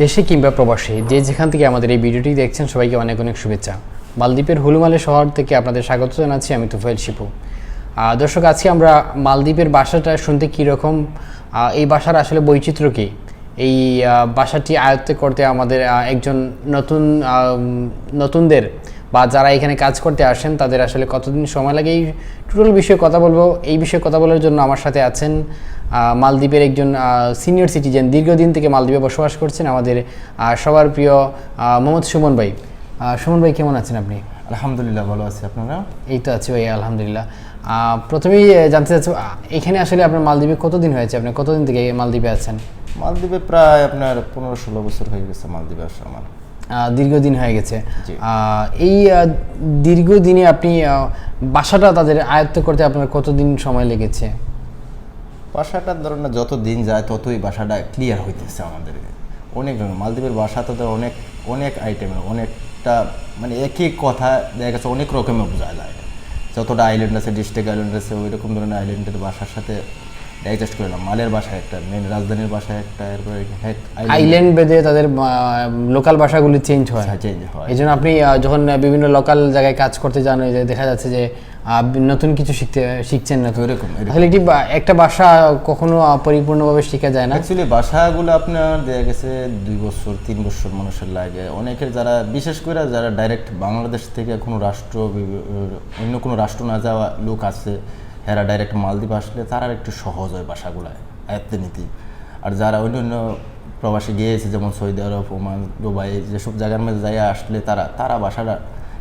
দেশে কিংবা প্রবাসী যে যেখান থেকে আমাদের এই ভিডিওটি দেখছেন, সবাইকে অনেক অনেক শুভেচ্ছা। মালদ্বীপের হুলুমালে শহর থেকে আপনাদের স্বাগত জানাচ্ছি, আমি তুফাইল শিপু। দর্শক, আজকে আমরা মালদ্বীপের বাসাটা শুনতে কীরকম এই বাসার আসলে বৈচিত্র্য কী? এই বাসাটি আয়ত্ত করতে আমাদের একজন নতুন নতুনদের বা যারা এখানে কাজ করতে আসেন তাদের আসলে কতদিন সময় লাগে? এই টোটাল বিষয়ে কথা বলব। এই বিষয়ে কথা বলার জন্য আমার সাথে আছেন মালদ্বীপের একজন সিনিয়র সিটিজেন দীর্ঘদিন থেকে মালদ্বীপে বসবাস করছেন আমাদের সবার প্রিয় মোহাম্মদ সুমন ভাই। সুমন ভাই কেমন আছেন আপনি? আলহামদুলিল্লাহ ভালো আছি। আপনারা? এই তো আছি ভাই আলহামদুলিল্লাহ। প্রথমেই জানতে চাচ্ছি এখানে আসলে আপনার মালদ্বীপে কতদিন হয়েছে? আপনি কতদিন থেকে মালদ্বীপে আছেন? মালদ্বীপে প্রায় আপনার পনেরো ষোলো বছর হয়ে গেছে মালদ্বীপে আসা আমার। দীর্ঘদিন হয়ে গেছে। এই দীর্ঘদিনে আপনি বাসাটা তাদের আয়ত্ত করতে আপনার কতদিন সময় লেগেছে? বাসাটার ধরুন যত দিন যায় ততই বাসাটা ক্লিয়ার হইতেছে আমাদের। অনেক রকম মালদ্বীপের বাসা তো অনেক অনেক আইটেমের অনেকটা মানে একই কথা দেখা গেছে অনেক রকমের বোঝা যায় যতটা আইল্যান্ড আছে ডিস্ট্রিক্ট আইল্যান্ড আছে ওই রকম ধরনের আইল্যান্ডের বাসার সাথে ডাইজেস্ট করলাম মালের বাসায় একটা মেন রাজধানীর বাসায় একটা এরপরে আইল্যান্ড বেদে তাদের লোকাল ভাষাগুলি চেঞ্জ হয়। চেঞ্জ হয়। এই জন্য আপনি যখন বিভিন্ন লোকাল জায়গায় কাজ করতে যান যে দেখা যাচ্ছে যে নতুন কিছু শিখতে শিখছেন না। তো এরকম। আসলে এটি একটা ভাষা কখনো পরিপূর্ণভাবে শেখা যায় না? অ্যাকচুয়ালি বাসাগুলো আপনার দেখা গেছে দুই বছর তিন বছর মানুষের লাগে। অনেকের যারা বিশেষ করে যারা ডাইরেক্ট বাংলাদেশ থেকে কোনো রাষ্ট্র অন্য কোনো রাষ্ট্র না যাওয়া লোক আছে এরা ডাইরেক্ট মালদ্বীপ আসলে তারা একটু সহজ হয় বাসাগুলো আয়ত্তে নীতি। আর যারা অন্য অন্য প্রবাসী গিয়েছে যেমন সৌদি আরব ওমান দুবাই যেসব জায়গার মধ্যে যাই আসলে তারা তারা বাসাটা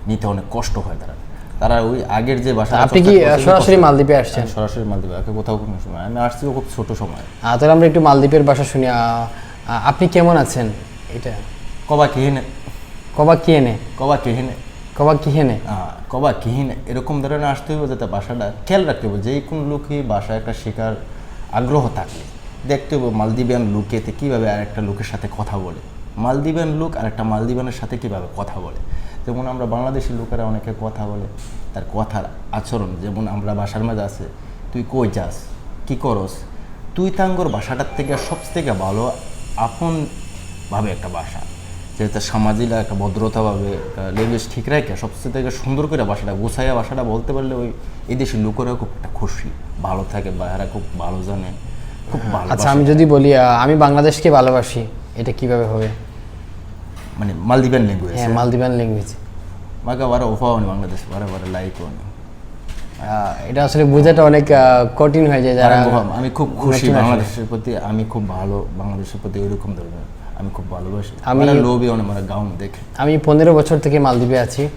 নিতে অনেক কষ্ট হয় তারা। তারা ওই আগের যে বাসা আপনি কি সরাসরি মালদ্বীপে আসছেন? সরাসরি মালদ্বীপে আগে কোথাও কোনো সময়। আমি আসছিও খুব ছোট সময়। তাহলে আমরা একটু মালদ্বীপের ভাষা শুনি। আপনি কেমন আছেন? এটা কবা কিহিনে কবা কিয়েনে কবা কিহিনে কবা কিহেনে? কবা কিহিনে? এরকম ধরনের আসতে হবে যাতে বাসাটা খেয়াল রাখতে হবে যে কোনো লোকই বাসা একটা শেখার আগ্রহ থাকে দেখতে হবে মালদ্বীপিয়ান লোকেতে কীভাবে আর একটা লোকের সাথে কথা বলে। মালদ্বীপিয়ান লোক আর একটা মালদ্বীপানের সাথে কীভাবে কথা বলে। যেমন আমরা বাংলাদেশি লোকেরা অনেকে কথা বলে, তার কথার আচরণ, যেমন আমরা বাসার মাঝে আছে, তুই কই যাস? কী করস? তুই তাঙ্গর বাসাটার থেকে সব থেকে ভালো আপনভাবে একটা বাসা। যেহেতু সামাজিক একটা ভদ্রতাভাবে লেভেল ঠিক রাখে সবচেয়ে থেকে সুন্দর করে বাসাটা গোছাইয়া বাসাটা বলতে পারলে ওই এই দেশের লোকেরা খুব একটা খুশি। ভালো থাকে বা এরা খুব ভালো জানে খুব ভালো আচ্ছা আমি যদি বলি আমি বাংলাদেশকে ভালোবাসি এটা কীভাবে হবে? মানে মালদ্বীপের ল্যাঙ্গুয়েজ হ্যাঁ মালদ্বীপান ল্যাঙ্গুয়েজ মাকে বারে ওফাও নি বাংলাদেশ বারে বারে লাইকও নি। এটা আসলে বোঝাটা অনেক কঠিন হয়ে যায় যারা আমি খুব খুশি বাংলাদেশের প্রতি আমি খুব ভালো বাংলাদেশের প্রতি ওইরকম ধরনের আমি খুব ভালোবাসি। আমি- লোভি অনেক মানে গাউন দেখে। আমি পনেরো বছর থেকে মালদ্বীপে আছি।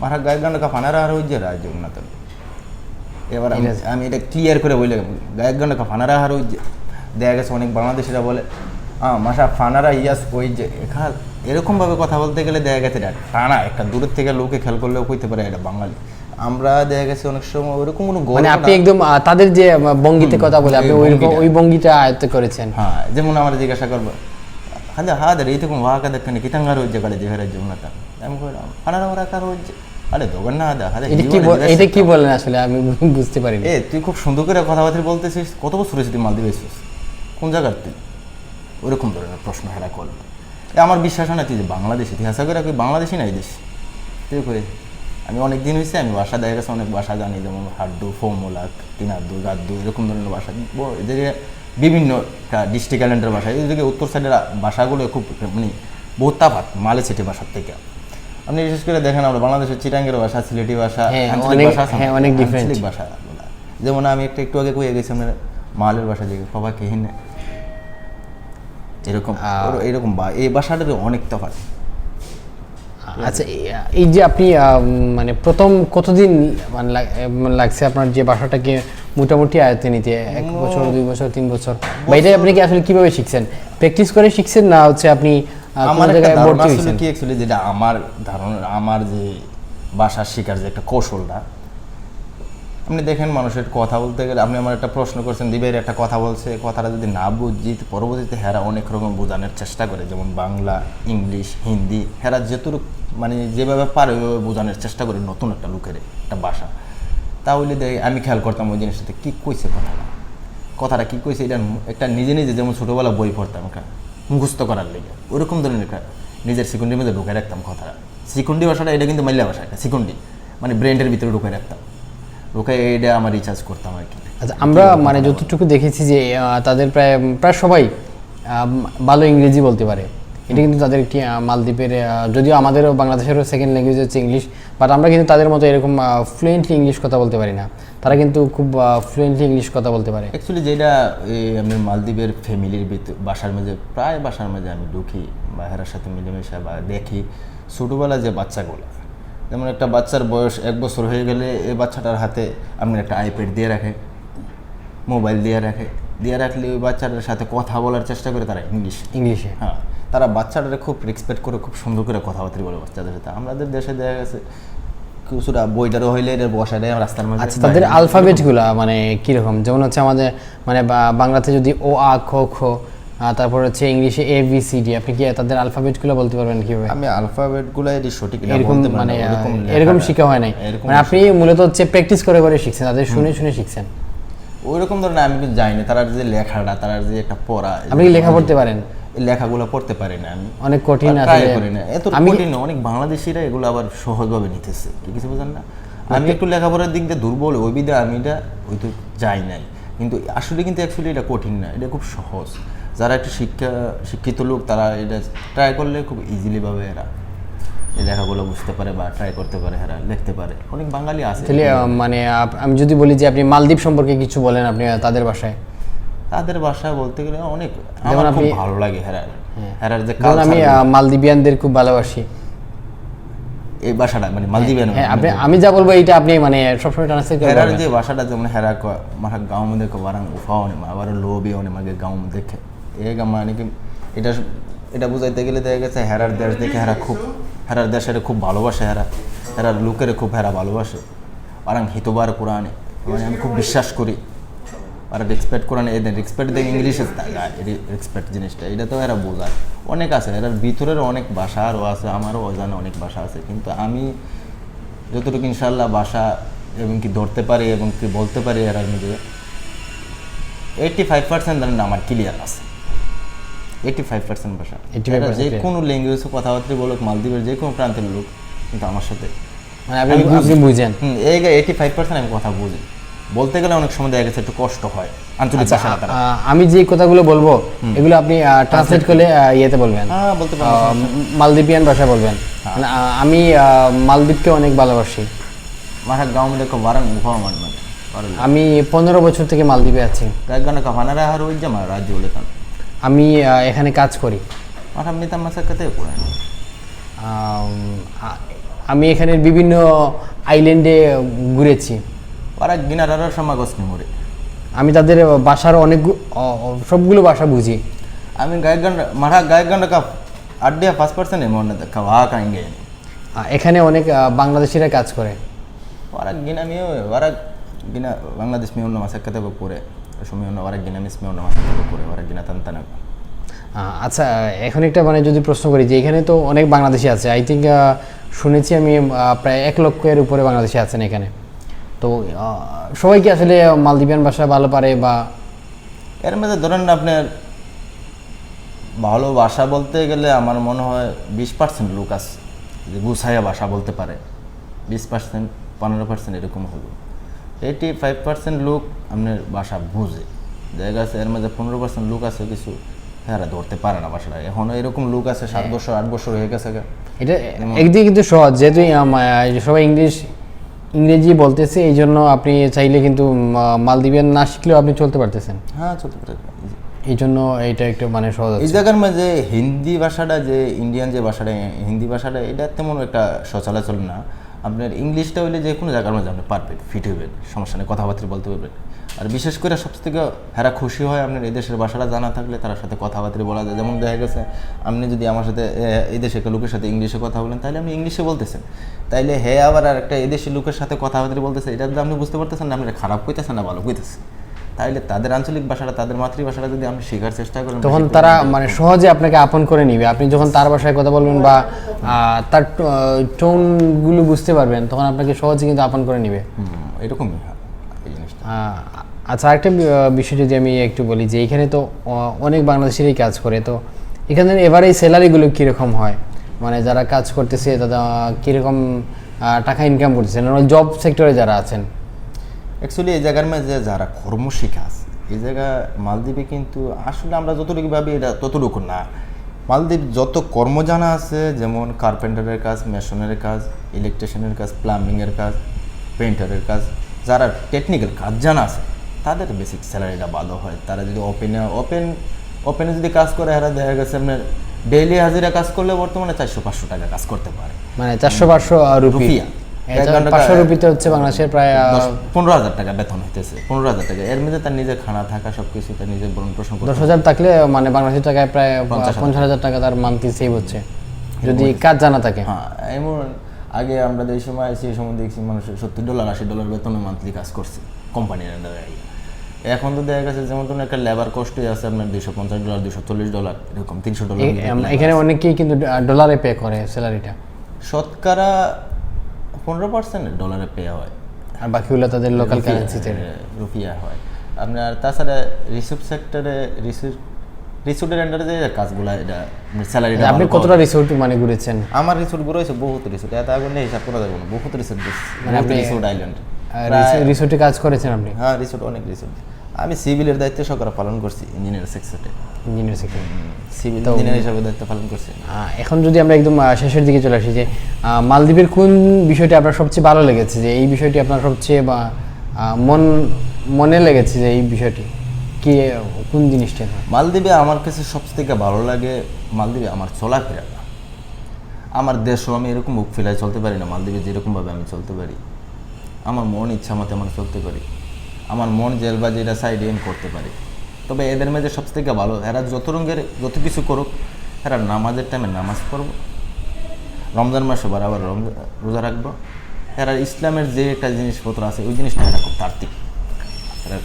মারা গায়ে গান কা ফানারা আর হইছে রাজ্য উন্নত এবার আমি আমি এটা ক্লিয়ার করে বলে গায়ক গান কা ফানারা আর হইছে। দেখা গেছে অনেক বাংলাদেশিরা বলে হ্যাঁ মাসা ফানারা ইয়াস ওই যে এখান এরকম ভাবে কথা বলতে গেলে দেখা গেছে এটা টানা একটা দূরের থেকে লোকে খেয়াল করলেও কইতে পারে এটা বাঙালি। আমরা দেখা গেছে অনেক সময় ওরকম কোনো মানে আপনি একদম তাদের যে ভঙ্গিতে কথা বলে আপনি ওই। ওই ভঙ্গিটা আয়ত্ত করেছেন। হ্যাঁ যেমন আমরা জিজ্ঞাসা করব হাজার হাজার এই তখন ওয়াকা দেখেন কিতাঙ্গার হচ্ছে কালে জেহারের আমি কইলাম ফানারা ওরা কার হচ্ছে আরে দোকান না হাদা হাজার এটা কি বলেন আসলে আমি বুঝতে পারিনি এ তুই খুব সুন্দর করে কথাবার্তা বলতেছিস কত বছর হয়েছে তুই মালদ্বীপ এসেছিস কোন জায়গার তুই ওরকম ধরনের প্রশ্ন হেরা করবে আমার বিশ্বাস হয় না তুই যে বাংলাদেশ ইতিহাস করে তুই বাংলাদেশি না এই দেশ তুই করে আমি অনেক দিন হয়েছে আমি বাসা দেখা গেছে অনেক ভাষা জানি যেমন হাড্ডু ফৌমুলাক তিনাদ্দু গাদ্দু এরকম ধরনের ভাষা ব- এদিকে বিভিন্ন ডিস্ট্রিক্ট আইল্যান্ডের ভাষা এদিকে উত্তর সাইডের ভাষাগুলো খুব মানে বহুত তাফাত মালে সিটি ভাষার থেকে। আপনি বিশেষ করে দেখেন আমরা বাংলাদেশের চিটাঙ্গের ভাষা সিলেটি ভাষা হ্যাঁ, আঞ্চলিক ভাষা? হ্যাঁ, অনেক আঞ্চলিক ভাষা যেমন আমি একটা একটু আগে কয়ে গেছি আমরা মালের ভাষা যে বাবা কেহিনে এরকম এরকম বা- এই ভাষাটার অনেক তফাৎ। আচ্ছা এই- যে আপনি মানে প্রথম কতদিন মানে মানে লাগছে আপনার যে ভাষাটাকে মোটামুটি আয়ত্তে নিতে এক বছর দুই বছর তিন বছর। বা এটা আপনি কি আসলে কীভাবে শিখছেন? প্র্যাকটিস করে শিখছেন না হচ্ছে আপনি আমার জায়গায় ভর্তি হয়েছেন? কি অ্যাকচুয়ালি যেটা আমার ধারণা আমার যে ভাষা শেখার যে একটা কৌশলটা আপনি দেখেন মানুষের কথা বলতে গেলে আপনি আমার একটা প্রশ্ন করছেন দিবের একটা কথা বলছে কথাটা যদি না বুঝি পরবর্তীতে হেরা অনেক রকম বোঝানোর চেষ্টা করে যেমন বাংলা ইংলিশ হিন্দি হেরা যেটুকু মানে যেভাবে পারে ওইভাবে বোঝানোর চেষ্টা করে নতুন একটা লোকের একটা ভাষা তাহলে আমি খেয়াল করতাম ওই জিনিসটাতে কী কইছে কথাটা? কথাটা কী কইছে এটা একটা নিজে নিজে যেমন ছোটোবেলা বই পড়তাম একটা মুখস্থ করার লেগে। ওরকম ধরনের একটা নিজের সিকুন্ডির মধ্যে ঢুকে রাখতাম কথাটা। সিকুন্ডি ভাষাটা এটা কিন্তু মাল্লা ভাষা এটা সিকুন্ডি মানে ব্রেন্ডের ভিতরে ঢুকে রাখতাম। ঢুকে এটা আমার রিচার্জ করতাম আর কি। আচ্ছা আমরা মানে যতটুকু দেখেছি যে তাদের প্রায় প্রায় সবাই ভালো ইংরেজি বলতে পারে। এটা কিন্তু তাদের একটি মালদ্বীপের যদিও আমাদেরও বাংলাদেশেরও সেকেন্ড ল্যাঙ্গুয়েজ হচ্ছে ইংলিশ বাট আমরা কিন্তু তাদের মতো এরকম ফ্লুয়েন্টলি ইংলিশ কথা বলতে পারি না। তারা কিন্তু খুব ফ্লুয়েন্টলি ইংলিশ কথা বলতে পারে। অ্যাকচুয়ালি যেটা এই আমি মালদ্বীপের ফ্যামিলির ভিতর বাসার মাঝে প্রায় বাসার মাঝে আমি ঢুকি বা হেরার সাথে মিলেমিশে বা দেখি ছোটোবেলা যে বাচ্চাগুলো যেমন একটা বাচ্চার বয়স এক বছর হয়ে গেলে এই বাচ্চাটার হাতে আপনি একটা আইপ্যাড দিয়ে রাখে মোবাইল দিয়ে রাখে দিয়ে রাখলে ওই বাচ্চাটার সাথে কথা বলার চেষ্টা করে তারা ইংলিশ ইংলিশে হ্যাঁ। তারা বাচ্চাটারে খুব রেসপেক্ট করে খুব সুন্দর করে কথাবার্তা বলে বাচ্চাদের সাথে। আমাদের দেশে দেখা গেছে কিছুটা বইটারও হইলে এটা বসা দেয় রাস্তার মাঝে আচ্ছা তাদের আলফাবেটগুলা মানে কীরকম? যেমন হচ্ছে আমাদের মানে বাংলাতে যদি ও আ খ খ তারপর হচ্ছে ইংলিশে এ বি সি ডি আপনি কি তাদের আলফাবেটগুলো বলতে পারবেন কীভাবে? আমি আলফাবেটগুলো এটি সঠিক এরকম মানে এরকম শিখা হয় নাই। মানে আপনি মূলত হচ্ছে প্র্যাকটিস করে করে শিখছেন তাদের শুনে শুনে শিখছেন। ওইরকম ধরনের আমি কিন্তু জানি না তার যে লেখাটা তারা যে একটা পড়া আপনি লেখা পড়তে পারেন? লেখাগুলো পড়তে পারি না আমি। অনেক কঠিন ট্রাই করি না। এত কঠিন না, অনেক বাংলাদেশিরা এগুলো আবার সহজভাবে নিতেছে। কি কিছু বোঝেন না? আমি একটু লেখাপড়ার দিক দিয়ে দুর্বল ওই বিধে আমি এটা ওই তো যাই নাই। কিন্তু আসলে কিন্তু অ্যাকচুয়ালি এটা কঠিন না এটা খুব সহজ। যারা একটু শিক্ষা শিক্ষিত লোক তারা এটা ট্রাই করলে খুব ইজিলি ভাবে এরা এই লেখাগুলো বুঝতে পারে বা ট্রাই করতে পারে এরা লিখতে পারে। অনেক বাঙালি আছে। মানে আমি যদি বলি যে আপনি মালদ্বীপ সম্পর্কে কিছু বলেন আপনি তাদের ভাষায়। তাদের ভাষা বলতে গেলে অনেক আমার খুব ভালো লাগে হেরার হ্যাঁ। হেরার যে কারণ আমি মালদ্বীপিয়ানদের খুব ভালোবাসি। এই ভাষাটা মানে মালদ্বীপিয়ান হ্যাঁ মানে আপনি আমি যা বলব এটা আপনি মানে সবসময় ট্রান্সলেট করেন হেরার যে ভাষাটা যেমন হেরা মারা গাঁও মধ্যে কবারাং উফাওনে আবার লোবি অনে মাগে গাঁও মধ্যে এ গা মানে কি এটা এটা বুঝাইতে গেলে দেখা গেছে হেরার দেশ দেখে হেরা খুব হেরার দেশের খুব ভালোবাসে হেরা। হেরার লোকের খুব হেরা ভালোবাসে। আর হিতবার কোরআনে। মানে আমি খুব বিশ্বাস করি। আর রেসপেক্ট কোরআনে এদের রেসপেক্ট দেখে ইংলিশে রেসপেক্ট জিনিসটা এটা তো এরা বোঝায়। অনেক আছে এরার ভিতরের অনেক ভাষা আরও আছে আমারও অজানা অনেক ভাষা আছে কিন্তু আমি যতটুকু ইনশাল্লাহ ভাষা এবং কি ধরতে পারি এবং কি বলতে পারি এরার মধ্যে এইটটি ফাইভ পার্সেন্ট ধরেন আমার ক্লিয়ার আছে। এইটটি ফাইভ পার্সেন্ট ভাষা 85% যে কোনো ল্যাঙ্গুয়েজে কথাবার্তা বলুক মালদ্বীপের যে কোনো প্রান্তের লোক কিন্তু আমার সাথে। মানে আপনি আমি বুঝি। আপনি বুঝেন। হুম এই এইটি ফাইভ পার্সেন্ট আমি কথা বুঝি। বলতে গেলে অনেক সময় দেখা গেছে একটু কষ্ট হয় আঞ্চলিক আচ্ছা, ভাষা আমি যে কথাগুলো বলব এগুলো আপনি ট্রান্সলেট করলে ইয়েতে বলবেন। হ্যাঁ বলতে মালদ্বীপিয়ান ভাষা বলবেন। মানে, আমি মালদ্বীপকে অনেক ভালোবাসি। মারা গাঁও মান আমি পনেরো বছর থেকে মালদ্বীপে আছি। আমি এখানে কাজ করি। আম, এখানের বিভিন্ন আইল্যান্ডে ঘুরেছি। ওরা গিনারার সমাগস নিমরে আমি তাদের বাসার অনেক সবগুলো ভাষা বুঝি। আমি গায়গান মারা গায়গান কা আড্ডিয়া পাঁচ পার্সেন্ট এমন না দেখা ওয়া কাইঙ্গে এখানে অনেক বাংলাদেশিরা কাজ করে। ওরা গিনা মিও ওরা গিনা বাংলাদেশ মিও মাসা কাতে পড়ে সময় ওরা গিনা মিস মিও মাসা কাতে পড়ে ওরা গিনা তান্তানা আহ, আচ্ছা এখন একটা মানে যদি প্রশ্ন করি যে এখানে তো অনেক বাংলাদেশি আছে আই থিঙ্ক শুনেছি আমি প্রায় এক লক্ষের উপরে বাংলাদেশি আছেন এখানে। তো আহ, সবাই কি আসলে মালদ্বীপিয়ান ভাষা ভালো পারে বা? এর মধ্যে ধরেন আপনার ভালো ভাষা বলতে গেলে আমার মনে হয় বিশ পার্সেন্ট লোক আছে যে গুছাইয়া ভাষা বলতে পারে। বিশ পার্সেন্ট পনেরো পার্সেন্ট এরকম হলো। এইটি ফাইভ পার্সেন্ট লোক আপনার ভাষা বুঝে। জায়গা আছে এর মধ্যে পনেরো পার্সেন্ট লোক আছে কিছু হ্যাঁ ধরতে পারে না ভাষাটা। এখনও এরকম লোক আছে সাত বছর আট বছর হয়ে গেছে এটা একদিকে কিন্তু সহজ যেহেতু সবাই ইংলিশ ইংরেজি বলতেছে এই জন্য আপনি চাইলে কিন্তু মালদ্বীপের না শিখলেও আপনি চলতে পারতেছেন। হ্যাঁ চলতে পারতেন এই জন্য এটা একটু মানে সহজ এই। জায়গার মাঝে হিন্দি ভাষাটা যে ইন্ডিয়ান যে ভাষাটা হিন্দি ভাষাটা এটা তেমন একটা সচলাচল না। আপনার ইংলিশটা হইলে যে কোনো জায়গার মাঝে আপনি পারবেন ফিট হইবেন সমস্যা নেই কথাবার্তা বলতে পারবেন। আর বিশেষ করে সবথেকে থেকে হেরা খুশি হয় আপনার এই দেশের ভাষাটা জানা থাকলে তার সাথে কথাবার্তা বলা যায়। যেমন দেখা গেছে আপনি যদি আমার সাথে এ, এই দেশের একটা লোকের সাথে ইংলিশে কথা বলেন তাহলে আপনি ইংলিশে বলতেছেন। তাইলে হে আবার আর একটা এদেশের লোকের সাথে কথাবার্তা বলতেছে এটা যদি আপনি বুঝতে পারতেছেন না আপনি খারাপ কইতেছেন না ভালো কইতেছেন। তাইলে তাদের আঞ্চলিক ভাষাটা তাদের মাতৃভাষাটা যদি আপনি শেখার চেষ্টা করেন তখন তারা মানে সহজে আপনাকে আপন করে নিবে। আপনি যখন তার ভাষায় কথা বলবেন বা তার টোনগুলো বুঝতে পারবেন তখন আপনাকে সহজে কিন্তু আপন করে নিবে। এরকমই এই জিনিসটা। আচ্ছা আরেকটা বিষয় যদি আমি একটু বলি যে এখানে তো অনেক বাংলাদেশেরই কাজ করে তো এখানে এবারে এই স্যালারিগুলো কীরকম হয়? মানে যারা কাজ করতেছে তারা কীরকম টাকা ইনকাম করতেছে? জব সেক্টরে যারা আছেন। অ্যাকচুয়ালি এই জায়গার মধ্যে যারা কর্মশিক্ষা আছে এই জায়গা মালদ্বীপে কিন্তু আসলে আমরা যতটুকু ভাবি এটা ততটুকু না। মালদ্বীপ যত কর্ম জানা আছে যেমন কার্পেন্টারের কাজ মেশনের কাজ ইলেকট্রিশিয়ানের কাজ প্লাম্বিংয়ের কাজ পেন্টারের কাজ যারা টেকনিক্যাল কাজ জানা আছে তাদের বেসিক স্যালারিটা ভালো হয়। তারা যদি ওপেনে ওপেন ওপেনে যদি কাজ করে এরা দেখা গেছে আপনার ডেইলি হাজিরা কাজ করলে বর্তমানে চারশো পাঁচশো টাকা কাজ করতে পারে। মানে চারশো পাঁচশো রুপি। রুপিয়া। এক ঘণ্টা পাঁচশো রুপিতে হচ্ছে বাংলাদেশের প্রায় পনেরো হাজার টাকা বেতন হইতেছে পনেরো হাজার টাকা। এর মধ্যে তার নিজের খানা থাকা সব কিছু তার নিজের বরণ পোষণ দশ হাজার থাকলে মানে বাংলাদেশের টাকায় প্রায় পঞ্চাশ হাজার টাকা তার মান্থলি সেভ হচ্ছে যদি কাজ জানা থাকে। হ্যাঁ এমন আগে আমরা যে সময় সেই সময় দেখছি মানুষের সত্তর ডলার আশি ডলার বেতনে মান্থলি কাজ করছে কোম্পানির আন্ডারে এখন তো দেখা গেছে যেমন একটা লেবার কস্টই আছে আপনার দুইশো পঞ্চাশ ডলার দুইশো চল্লিশ ডলার এরকম তিনশো ডলার এখানে অনেকেই কিন্তু ডলারে পে করে স্যালারিটা শতকরা পনেরো পার্সেন্ট ডলারে পে হয়। আর বাকিগুলো তাদের লোকাল কারেন্সিতে রুপিয়া হয়। আপনার তাছাড়া রিসিভ সেক্টরে রিসিভ রিসিভের আন্ডারে যে কাজগুলো এটা স্যালারিটা আপনি কতটা রিসোর্ট মানে ঘুরেছেন? আমার রিসোর্ট হয়েছে বহুত রিসোর্ট এত আগুন হিসাব করা যাবে না। বহুত রিসোর্ট মানে আপনি- রিসোর্ট আইল্যান্ড রিসোর্টে কাজ করেছেন আপনি? হ্যাঁ রিসোর্ট অনেক রিসোর্ট আমি সিভিলের দায়িত্ব সরকার পালন করছি ইঞ্জিনিয়ার সেক্টরে ইঞ্জিনিয়ার সেক্টর সিভিল ইঞ্জিনিয়ার হিসাবে দায়িত্ব পালন করছি এখন যদি আমরা একদম শেষের দিকে চলে আসি যে মালদ্বীপের কোন বিষয়টি আপনার সবচেয়ে ভালো লেগেছে? যে এই বিষয়টি আপনার সবচেয়ে বা মন মনে লেগেছে যে এই বিষয়টি? কি কোন জিনিসটা? মালদ্বীপে আমার কাছে সবচেয়ে থেকে ভালো লাগে মালদ্বীপে আমার চলাফেরা। আমার দেশও আমি এরকম মুখ ফেলায় চলতে পারি না মালদ্বীপে যেরকমভাবে আমি চলতে পারি। আমার মন ইচ্ছা মতো আমার চলতে পারি। আমার মন জেলবা যেটা সাইড আমি করতে পারি। তবে এদের মধ্যে সবচেয়ে থেকে ভালো এরা যত রঙের যত কিছু করুক এরা নামাজের টাইমে নামাজ পড়ব। রমজান মাসে বরাবর রমজান রোজা রাখব। এরা ইসলামের যে একটা জিনিসপত্র আছে ওই জিনিসটা এরা খুব তার্তিক এরা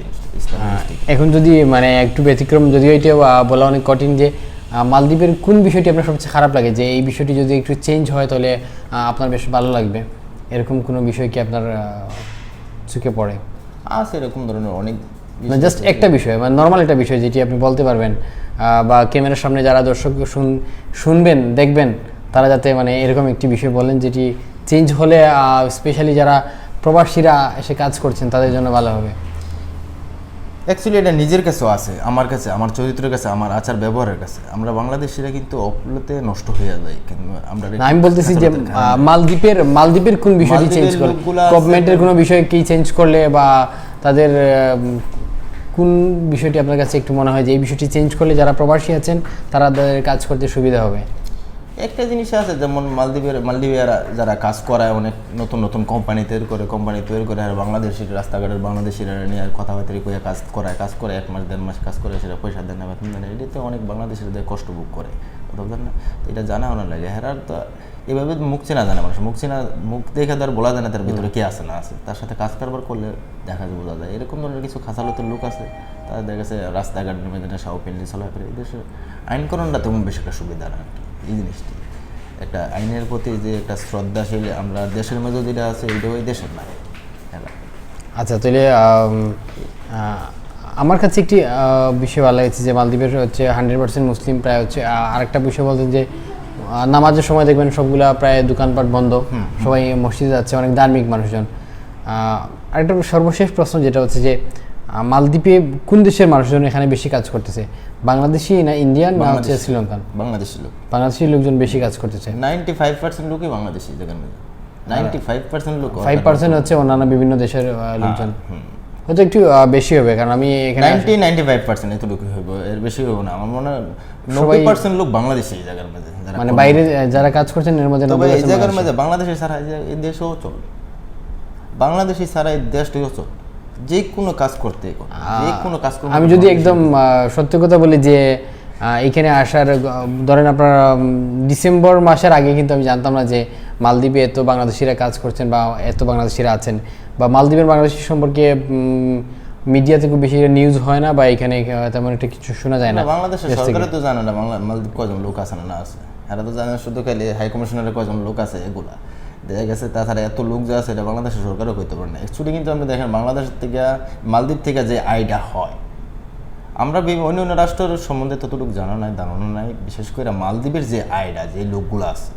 জিনিসটা এখন যদি মানে একটু ব্যতিক্রম যদি এটা আহ, বলা অনেক কঠিন যে মালদ্বীপের কোন বিষয়টি আপনার সবচেয়ে খারাপ লাগে? যে এই বিষয়টি যদি একটু চেঞ্জ হয় তাহলে আপনার বেশ ভালো লাগবে। এরকম কোনো বিষয় কি আপনার চোখে পড়ে। আছে এরকম ধরনের অনেক না জাস্ট একটা বিষয় মানে নর্মাল একটা বিষয় যেটি আপনি বলতে পারবেন বা ক্যামেরার সামনে যারা দর্শক শুন- শুনবেন দেখবেন তারা যাতে মানে এরকম একটি বিষয় বলেন যেটি চেঞ্জ হলে স্পেশালি যারা প্রবাসীরা এসে কাজ করছেন তাদের জন্য ভালো হবে। অ্যাকচুয়ালি এটা নিজের কাছেও আছে আমার কাছে আমার চরিত্রের কাছে আমার আচার ব্যবহারের কাছে। আমরা বাংলাদেশিরা কিন্তু অপ্লতে নষ্ট হয়ে যায় কিন্তু আমরা আমি বলতেছি যে মালদ্বীপের মালদ্বীপের কোন বিষয়টি চেঞ্জ করলে গভর্নমেন্টের কোনো বিষয় কি চেঞ্জ করলে বা তাদের কোন বিষয়টি আপনার কাছে একটু মনে হয় যে এই বিষয়টি চেঞ্জ করলে যারা প্রবাসী আছেন তারা তাদের কাজ করতে সুবিধা হবে? একটা জিনিস আছে যেমন মালদ্বীপের মালদ্বীপেরা যারা কাজ করায় অনেক নতুন নতুন কোম্পানি তৈরি করে কোম্পানি তৈরি করে আর বাংলাদেশের রাস্তাঘাটের বাংলাদেশিরা নিয়ে আর কথাবার্তা করে কাজ করায় কাজ করে এক মাস দেড় মাস কাজ করে সেটা পয়সা দেয় না। বেতন দেয় না এটাতে অনেক বাংলাদেশিদের কষ্ট ভোগ করে কথা না? এটা জানা না লাগে। হেরার তো এভাবে মুখ চেনা জানে মানুষ। মুখ চেনা মুখ দেখে তার বলা যায় না তার ভিতরে কে আছে না আছে। তার সাথে কাজ কারবার করলে দেখা যায় বোঝা যায়। এরকম ধরনের কিছু খাসালতের লোক আছে তারা দেখা গেছে রাস্তাঘাটের মধ্যে সাউ পেনলি চলাফেরা এই দেশে আইনকরণটা তেমন বেশি একটা সুবিধা না। আর কি, এই জিনিসটি। একটা আইনের প্রতি যে একটা শ্রদ্ধাশীল আমরা দেশের মধ্যে যেটা আছে এইটা ওই দেশের না। আচ্ছা তাহলে আমার কাছে একটি বিষয় ভালো লাগছে যে মালদ্বীপের হচ্ছে হান্ড্রেড পার্সেন্ট মুসলিম প্রায় হচ্ছে আরেকটা বিষয় বলতেন যে নামাজের সময় দেখবেন সবগুলা প্রায় দোকানপাট বন্ধ। সবাই মসজিদে যাচ্ছে অনেক ধার্মিক মানুষজন। আরেকটা সর্বশেষ প্রশ্ন যেটা হচ্ছে যে মালদ্বীপে কোন দেশের মানুষজন এখানে বেশি কাজ করতেছে? বাংলাদেশি না ইন্ডিয়ান না হচ্ছে শ্রীলঙ্কান? বাংলাদেশি লোক। বাংলাদেশি লোকজন বেশি কাজ করতেছে। নাইনটি ফাইভ পার্সেন্ট লোকই বাংলাদেশি মধ্যে নাইনটি ফাইভ পার্সেন্ট লোক ফাইভ পার্সেন্ট হচ্ছে অন্যান্য বিভিন্ন দেশের লোকজন। হয়তো একটু বেশি হবে কারণ আমি এখানে নাইনটি নাইনটি ফাইভ পার্সেন্ট এতটুকু হইব এর বেশি হবে না। আমার মনে হয় নব্বই পার্সেন্ট লোক বাংলাদেশি এই জায়গার মধ্যে মানে বাইরে যারা কাজ করছেন এর মধ্যে এই জায়গার মধ্যে বাংলাদেশি ছাড়া এই এই চলবে বাংলাদেশি ছাড়া এই দেশটিও চল। যে কোনো কাজ করতে যে কোনো কাজ করতে আমি যদি একদম সত্য কথা বলি যে এখানে আসার ধরেন আপনার ডিসেম্বর মাসের আগে কিন্তু আমি জানতাম না যে মালদ্বীপে এত বাংলাদেশিরা কাজ করছেন বা এত বাংলাদেশিরা আছেন। বা মালদ্বীপের বাংলাদেশি সম্পর্কে মিডিয়াতে খুব বেশি নিউজ হয় না বা এখানে তেমন একটা কিছু শোনা যায় না। বাংলাদেশের সরকারে তো জানে না বাংলা মালদ্বীপ কজন লোক আছে না না আছে। এরা তো জানে শুধু খালি হাই কমিশনারের কজন লোক আছে এগুলা। দেখা গেছে তাছাড়া এত লোক যে আছে এটা বাংলাদেশের সরকারও করতে পারে না। অ্যাকচুয়ালি কিন্তু আপনি দেখেন বাংলাদেশ থেকে মালদ্বীপ থেকে যে আয়টা হয় আমরা অন্য অন্য রাষ্ট্রের সম্বন্ধে ততটুকু জানা নাই ধারণা নাই। বিশেষ করে মালদ্বীপের যে আয়টা যে লোকগুলো আছে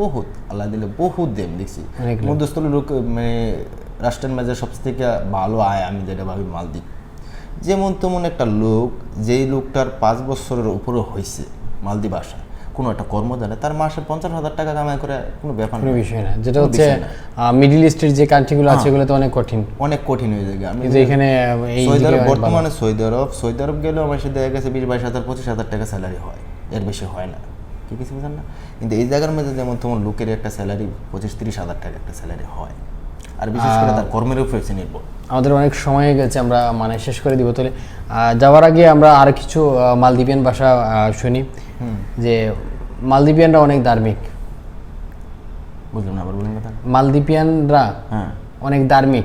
বহুত আল্লাহ দিলে বহুত দেম দেখছি। অনেক লোক। মধ্যস্থল লোক মানে রাষ্ট্রের মাঝে সবথেকে থেকে ভালো আয় আমি যেটা ভাবি মালদ্বীপ। যেমন তেমন একটা লোক যেই লোকটার পাঁচ বছরের উপরে হয়েছে মালদ্বীপ আসা। কোনো একটা কর্ম জানে তার মাসে পঞ্চাশ হাজার টাকা কামাই করে কোনো ব্যাপার কোনো বিষয় না। যেটা হচ্ছে মিডিল ইস্টের যে কান্ট্রিগুলো আছে এগুলো তো অনেক কঠিন। অনেক কঠিন হয়ে যায়। আমি এখানে সৌদি আরব বর্তমানে সৌদি আরব সৌদি আরব গেলেও আমার সাথে দেখা গেছে বিশ বাইশ হাজার পঁচিশ হাজার টাকা স্যালারি হয়। এর বেশি হয় না। কি কিছু বুঝেন না? কিন্তু এই জায়গার মধ্যে যেমন তোমার লোকের একটা স্যালারি পঁচিশ তিরিশ হাজার টাকা একটা স্যালারি হয়। আর বিশেষ করে তার কর্মের উপর নির্ভর। আমাদের অনেক সময় হয়ে গেছে আমরা মানে শেষ করে দিব। তাহলে আহ, যাওয়ার আগে আমরা আর কিছু মালদ্বীপিয়ান ভাষা শুনি। যে মালদ্বীপিয়ানরা অনেক ধার্মিক। বুঝলাম না আবার বলুন কথা। মালদ্বীপিয়ানরা হ্যাঁ। অনেক ধার্মিক।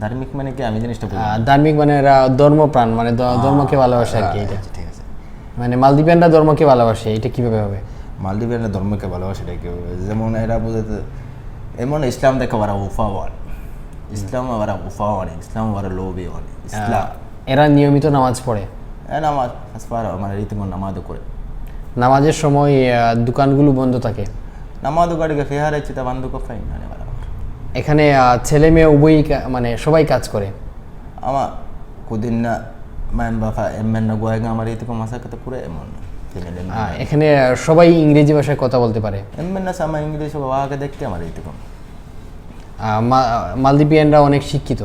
ধার্মিক মানে কি? আমি জিনিসটা আহ, ধার্মিক মানে এরা ধর্মপ্রাণ মানে ধর্মকে ভালোবাসে আর কি এটা। আচ্ছা, ঠিক আছে। মানে মালদ্বীপিয়ানরা ধর্মকে ভালোবাসে এটা কীভাবে হবে? মালদ্বীপের ধর্মকে ভালোবাসে এটা কেউ যেমন এরা বুঝাতে এমন ইসলাম দেখে ওরা উফাওয়ান ইসলাম ওরা উফাওয়ান ইসলাম ওরা লোভি অনেক ইসলাম। এরা নিয়মিত নামাজ পড়ে। এ নামাজ আসপার মানে রীতিমত নামাজও করে। নামাজের সময় দোকানগুলো বন্ধ থাকে। এখানে ছেলে মেয়ে উভয়ই মানে সবাই কাজ করে। আমার কুদিন না ম্যান বাফা এমএন গোয়েং আমার এইটুকু মাসা কথা পুরো এমন এখানে সবাই ইংরেজি ভাষায় কথা বলতে পারে। এমএন না ইংরেজি সব আগে দেখতে আমার এইটুকু মালদ্বীপিয়ানরা অনেক শিক্ষিত।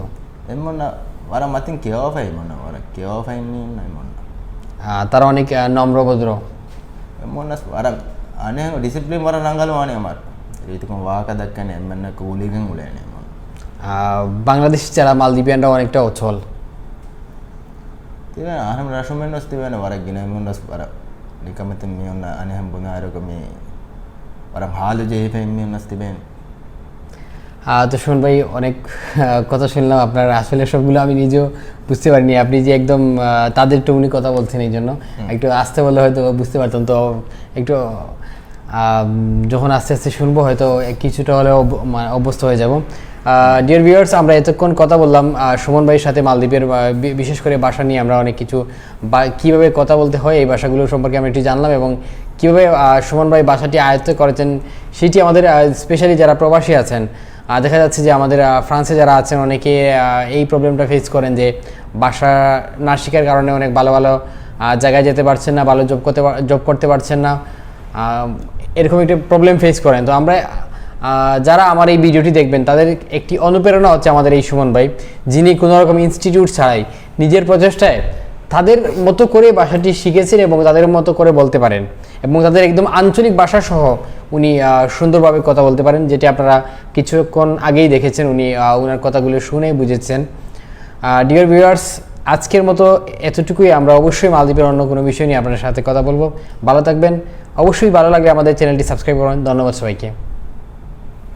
এমন না ওরা মাতিন কেউ ফাই ওরা কেউ ফাই নি তারা অনেক নম্রভদ্র। emon na wara ane discipline wara nangalu ane amar itu ko bawa ka dekkane emen na ko uligan ulene emon আহ, বাংলাদেশি যারা মালদ্বীপিয়ানরা অনেকটা অচল tiba anam rasumen nos tiba na wara gina emon nas wara dikamete mi onna ane ham bunga aro kami তো শুন ভাই অনেক কথা শুনলাম আপনার। আসলে সবগুলো আমি নিজেও বুঝতে পারিনি। আপনি যে একদম তাদের টুমনি কথা বলছেন এই জন্য। একটু আসতে বললে হয়তো বুঝতে পারতাম। তো একটু যখন আস্তে আস্তে শুনব হয়তো কিছুটা হলেও মানে অভ্যস্ত হয়ে যাব। ডিয়ার ভিউয়ার্স আমরা এতক্ষণ কথা বললাম। সুমন ভাইয়ের সাথে মালদ্বীপের বিশেষ করে ভাষা নিয়ে আমরা অনেক কিছু বা কীভাবে কথা বলতে হয় এই ভাষাগুলো সম্পর্কে আমরা একটু জানলাম এবং কীভাবে সুমন ভাই ভাষাটি আয়ত্ত করেছেন সেটি আমাদের স্পেশালি যারা প্রবাসী আছেন দেখা যাচ্ছে যে আমাদের ফ্রান্সে যারা আছেন অনেকে এই প্রবলেমটা ফেস করেন যে বাসা না শেখার কারণে অনেক ভালো ভালো জায়গায় যেতে পারছেন না, ভালো জব করতে জব করতে পারছেন না এরকম একটি প্রবলেম ফেস করেন। তো আমরা যারা আমার এই ভিডিওটি দেখবেন, তাদের একটি অনুপ্রেরণা হচ্ছে আমাদের এই সুমন ভাই, যিনি কোনো রকম ইনস্টিটিউট ছাড়াই নিজের প্রচেষ্টায় তাদের মতো করে ভাষাটি শিখেছেন এবং তাদের মতো করে বলতে পারেন। এবং তাদের একদম আঞ্চলিক ভাষা সহ উনি সুন্দরভাবে কথা বলতে পারেন, যেটি আপনারা কিছুক্ষণ আগেই দেখেছেন, উনি ওনার কথাগুলো শুনে বুঝেছেন। ডিয়ার ভিউয়ার্স আজকের মতো এতটুকুই। আমরা অবশ্যই মালদ্বীপের অন্য কোনো বিষয় নিয়ে আপনার সাথে কথা বলব। ভালো থাকবেন। অবশ্যই ভালো লাগলে আমাদের চ্যানেলটি সাবস্ক্রাইব করুন। ধন্যবাদ সবাইকে।